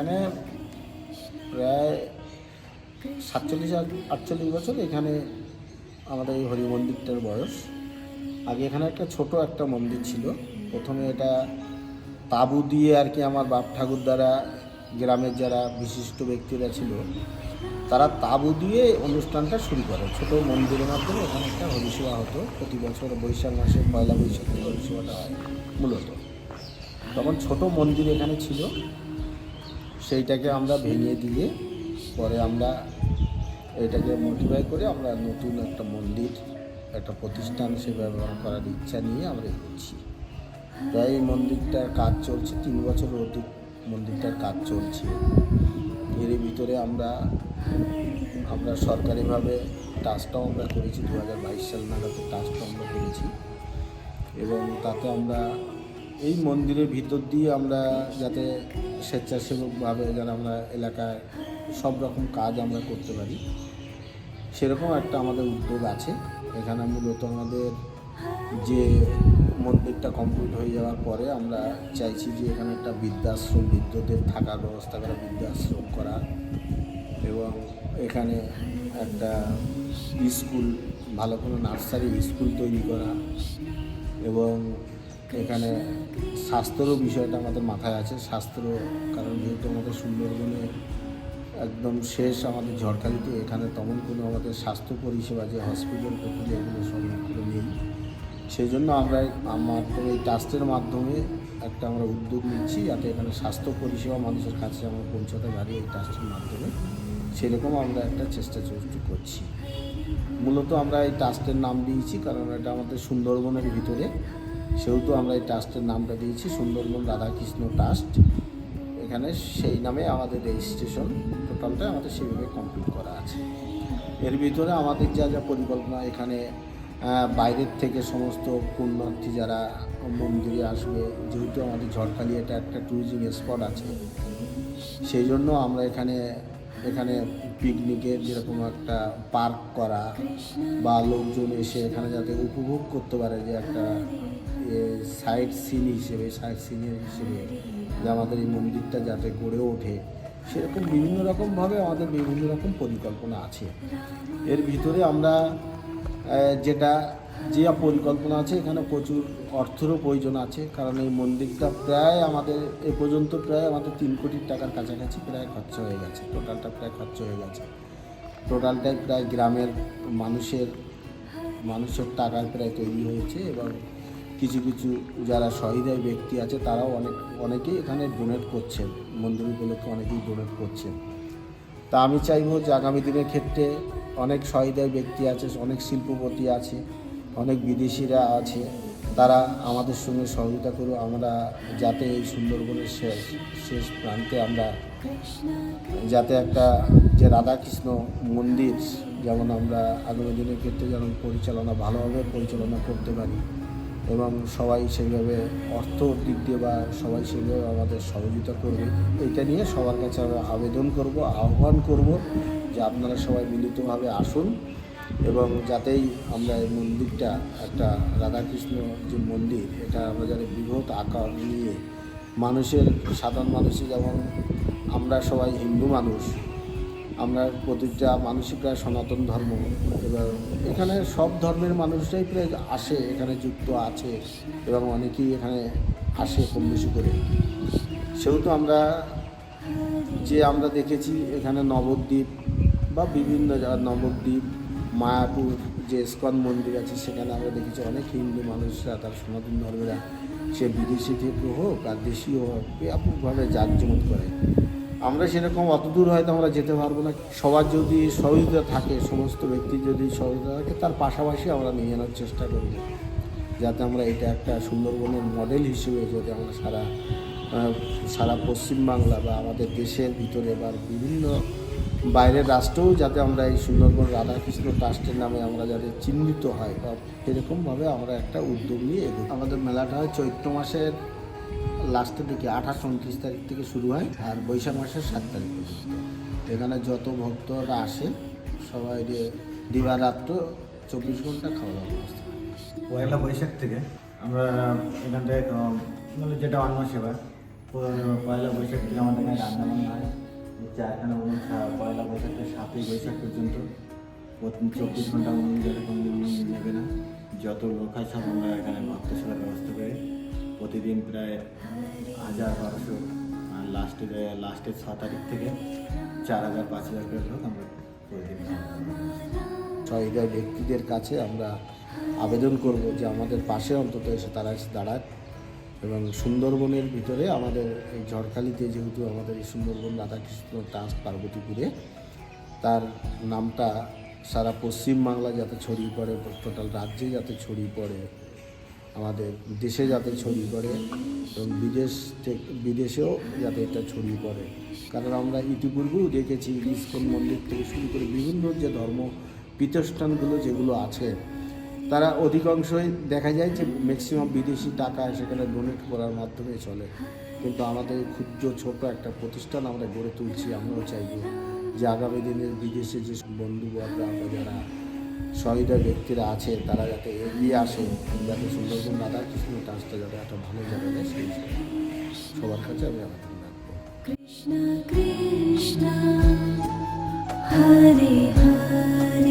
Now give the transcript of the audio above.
এখানে প্রায় সাতচল্লিশ আটচল্লিশ বছর এখানে আমাদের এই হরি মন্দিরটার বয়স। আগে এখানে একটা ছোট একটা মন্দির ছিল। প্রথমে এটা তাঁবু দিয়ে আর কি আমার বাপ ঠাকুর দ্বারা গ্রামের যারা বিশিষ্ট ব্যক্তিরা ছিল, তারা তাঁবু দিয়ে অনুষ্ঠানটা শুরু করে। ছোট মন্দিরের মাধ্যমে এখানে একটা হরিসেবা হতো। প্রতি বছর বৈশাখ মাসে পয়লা বৈশাখে হরিসেবাটা হয় মূলত। তখন ছোট মন্দির এখানে ছিল। সেইটাকে আমরা ভেঙে দিয়ে পরে আমরা এটাকে মডিফাই করে আমরা নতুন একটা মন্দির, একটা প্রতিষ্ঠান সে ব্যবহার করার ইচ্ছা নিয়ে আমরা এগোচ্ছি। প্রায় এই মন্দিরটার কাজ চলছে, তিন বছর অধিক মন্দিরটার কাজ চলছে। এর ভিতরে আমরা আমরা সরকারিভাবে টাচটাও আমরা করেছি দু হাজার বাইশ সাল নাগাদ টাচটাও আমরা করেছি। এবং তাতে আমরা এই মন্দিরের ভিতর দিয়ে আমরা যাতে স্বেচ্ছাসেবকভাবে যেন আমরা এলাকায় সব রকম কাজ আমরা করতে পারি। সেরকম একটা আমাদের উদ্যোগ আছে। এখানে মূলত আমাদের যে মন্দিরটা কমপ্লিট হয়ে যাওয়ার পরে আমরা চাইছি যে এখানে একটা বৃদ্ধাশ্রম, বৃদ্ধদের থাকার ব্যবস্থা করা, বৃদ্ধাশ্রম করা এবং এখানে একটা স্কুল, ভালো কোনো নার্সারি স্কুল তৈরি করা এবং এখানে স্বাস্থ্যরও বিষয়টা আমাদের মাথায় আছে। স্বাস্থ্য, কারণ যেহেতু আমাদের সুন্দরবনে একদম শেষ আমাদের ঝড়খালিতে, এখানে তেমন কোনো আমাদের স্বাস্থ্য পরিষেবা যে হসপিটাল টপিটাল এগুলো সবগুলো নেই। সেই জন্য আমরা আমার এই ট্রাস্টের মাধ্যমে একটা আমরা উদ্যোগ নিচ্ছি, যাতে এখানে স্বাস্থ্য পরিষেবা মানুষের কাছে আমরা পৌঁছাতে পারি এই ট্রাস্টের মাধ্যমে। সেরকম আমরা একটা চেষ্টা চর্চা করছি। মূলত আমরা এই ট্রাস্টের নাম দিয়েছি, কারণ এটা আমাদের সুন্দরবনের ভিতরে। সেহেতু আমরা এই ট্রাস্টের নামটা দিয়েছি, সুন্দরবন রাধাকৃষ্ণ ট্রাস্ট। এখানে সেই নামে আমাদের রেজিস্ট্রেশন টোটালটা আমাদের সেভাবে কমপ্লিট করা আছে। এর ভিতরে আমাদের যা যা পরিকল্পনা, এখানে বাইরের থেকে সমস্ত পুণ্যার্থী যারা মন্দিরে আসবে, যেহেতু আমাদের ঝড়খালি এটা একটা ট্যুরিজম স্পট আছে, সেই জন্য আমরা এখানে এখানে পিকনিকের যেরকম একটা পার্ক করা বা লোকজন এসে এখানে যাতে উপভোগ করতে পারে যে একটা সাইড সিন হিসেবে সাইড সিনের হিসেবে যে আমাদের এই মন্দিরটা যাতে গড়ে ওঠে। সেরকম বিভিন্ন রকমভাবে আমাদের বিভিন্ন রকম পরিকল্পনা আছে। এর ভিতরে আমরা যেটা যে পরিকল্পনা আছে, এখানে প্রচুর অর্থেরও প্রয়োজন আছে, কারণ এই মন্দিরটা প্রায় আমাদের, এ পর্যন্ত প্রায় আমাদের তিন কোটি টাকার কাছাকাছি প্রায় খরচা হয়ে গেছে, টোটালটা প্রায় খরচা হয়ে গেছে। টোটালটাই প্রায় গ্রামের মানুষের মানুষের টাকায় প্রায় তৈরি হয়েছে এবং কিছু কিছু যারা সহৃদয় ব্যক্তি আছে, তারাও অনেক, অনেকেই এখানে ডোনেট করছেন, মন্দির উপলক্ষে অনেকেই ডোনেট করছেন। তা আমি চাইব যে আগামী দিনের ক্ষেত্রে অনেক সহৃদয় ব্যক্তি আছে, অনেক শিল্পপতি আছে অনেক বিদেশিরা আছে, তারা আমাদের সঙ্গে সহযোগিতা করুক, আমরা যাতে এই সুন্দরবনের শেষ শেষ প্রান্তে আমরা যাতে একটা যে রাধাকৃষ্ণ মন্দির, যেমন আমরা আগামী দিনের ক্ষেত্রে যেমন পরিচালনা, ভালোভাবে পরিচালনা করতে পারি এবং সবাই সেইভাবে অর্থ দিক দিয়ে বা সবাই সেইভাবে আমাদের সহযোগিতা করবে, এটা নিয়ে সবার কাছে আমরা আবেদন করব, আহ্বান করব যে আপনারা সবাই মিলিতভাবে আসুন। এবং যাতেই আমরা এই মন্দিরটা, একটা রাধাকৃষ্ণ যে মন্দির, এটা আমরা যাতে বৃহৎ আকার নিয়ে মানুষের, সাধারণ মানুষের যেমন আমরা সবাই হিন্দু মানুষ, আমরা প্রতিটা প্রায় সনাতন ধর্ম এবার এখানে সব ধর্মের মানুষরাই প্রায় আসে, এখানে যুক্ত আছে, এবং অনেকেই এখানে আসে কম বেশি করে। সেহেতু আমরা যে আমরা দেখেছি এখানে নবদ্বীপ বা বিভিন্ন নবদ্বীপ মায়াপুর যে স্কন মন্দির আছে, সেখানে আমরা দেখেছি অনেক হিন্দু মানুষরা, তার সনাতন ধর্মেরা, সে বিদেশি থেকে হোক আর দেশীয় হোক, ব্যাপকভাবে জাঁকজমক করে। আমরা সেরকম অত দূর হয়তো আমরা যেতে পারব না। সবার যদি সহযোগিতা থাকে, সমস্ত ব্যক্তি যদি সহযোগিতা থাকে, তার পাশাপাশি আমরা নিয়ে আনার চেষ্টা করব যাতে আমরা এটা একটা সুন্দরবনের মডেল হিসেবে যদি আমরা সারা সারা পশ্চিমবাংলা বা আমাদের দেশের ভিতরে বা বিভিন্ন বাইরের রাষ্ট্রেও যাতে আমরা এই সুন্দরবন রাধাকৃষ্ণ ট্রাস্টের নামে আমরা যাতে চিহ্নিত হয়, বা এরকমভাবে আমরা একটা উদ্যোগ নিয়ে এগোই। আমাদের মেলাটা হয় চৈত্র মাসের লাস্টের দিকে, আঠাশ উনত্রিশ তারিখ থেকে শুরু হয় আর বৈশাখ মাসের সাত তারিখ পর্যন্ত। এখানে যত ভক্তরা আসে, সবাই দিবারাত্র চব্বিশ ঘণ্টা খাওয়া দাওয়া ব্যবস্থা পয়লা বৈশাখ থেকে আমরা এখানটায় যেটা অন্ন সেবা, পয়লা বৈশাখ থেকে আমাদের এখানে রান্না বান্না হয়। চারখানা উনুন পয়লা বৈশাখ সাতই বৈশাখ পর্যন্ত চব্বিশ ঘণ্টা মন্দিরে কোনো দিন নেবে না। যত লোক হয় সব আমরা এখানে ভক্ত সেবার ব্যবস্থা করি। প্রতিদিন প্রায় হাজার বারোশো, আর লাস্টে লাস্টের ছ তারিখ থেকে চার হাজার, পাঁচ হাজার করে লোক আমরা প্রতিদিন সহৃদয় ব্যক্তিদের কাছে আমরা আবেদন করব যে আমাদের পাশে অন্তত এসে তারা এসে দাঁড়াক। এবং সুন্দরবনের ভিতরে আমাদের এই ঝড়খালিতে যেহেতু আমাদের এই সুন্দরবন রাধাকৃষ্ণ ট্রান্স পার্বতীপুরে, তার নামটা সারা পশ্চিম বাংলা যাতে ছড়িয়ে পড়ে, টোটাল রাজ্যে যাতে ছড়িয়ে পড়ে, আমাদের দেশে যাতে ছড়িয়ে পড়ে এবং বিদেশ থেকে, বিদেশেও যাতে এটা ছড়িয়ে পড়ে। কারণ আমরা ইতিপূর্বেও দেখেছি ইস্কন মন্দির থেকে শুরু করে বিভিন্ন যে ধর্ম পীঠস্থানগুলো যেগুলো আছে তারা অধিকাংশই দেখা যায় যে ম্যাক্সিমাম বিদেশি টাকা সেখানে ডোনেট করার মাধ্যমে চলে। কিন্তু আমাদের ক্ষুদ্র ছোট একটা প্রতিষ্ঠান আমরা গড়ে তুলছি, আমরাও চাইব যে আগামী দিনের বিদেশে যে বন্ধুবর্গ আমরা যারা সহিদা ব্যক্তিরা আছে, তারা যাতে এগিয়ে আসে, যাতে সুন্দরবন রাধাকৃষ্ণ ট্রান্সটা যাতে একটা ভালো জায়গায় সেই সবার কাছে আমি আবেদন Hare Hare Hare